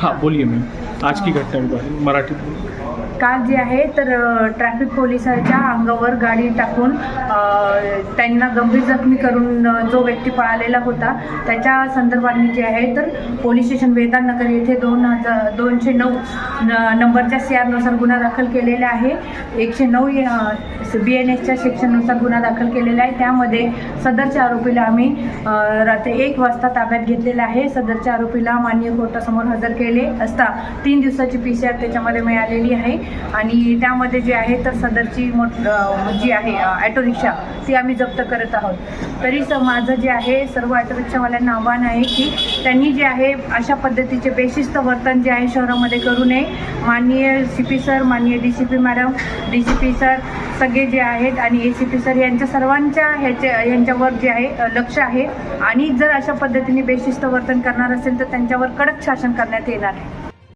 हाँ बोलिए मैम। आज की घटना के बारे में मराठी काल जे आहे तर ट्रॅफिक पोलिसांच्या अंगावर गाडी टाकून त्यांना गंभीर जखमी करून जो व्यक्ती पळालेला होता त्याच्या संदर्भाने जे आहे तर पोलीस स्टेशन वेदानगर येथे दोन हजार दोनशे नऊ न नंबरच्या सी आरनुसार गुन्हा दाखल केलेला आहे. एकशे नऊ बी एन एसच्या सेक्शननुसार गुन्हा दाखल केलेला आहे. त्यामध्ये सदरच्या आरोपीला आम्ही रात्री एक वाजता ताब्यात घेतलेला आहे. सदरच्या आरोपीला मान्य कोर्टासमोर हजर केले असता तीन दिवसाची पी सी आर त्याच्यामध्ये मिळालेली आहे. आणि त्यामध्ये जे आहे तर सदरची मोठ जी आहे ॲटो रिक्षा ती आम्ही जप्त करत आहोत. तरी स माझं जे आहे सर्व ॲटो रिक्षावाल्यांना आव्हान आहे की त्यांनी जे आहे अशा पद्धतीचे बेशिस्त वर्तन जे आहे शहरामध्ये करू नये. माननीय सी पी सर माननीय D C P madam D C P sir सगळे जे आहेत आणि ए सी पी सर यांच्या सर्वांच्या ह्याच्या यांच्यावर जे आहे लक्ष आहे. आणि जर अशा पद्धतीने बेशिस्त वर्तन करणार असेल तर त्यांच्यावर कडक शासन करण्यात येणार आहे.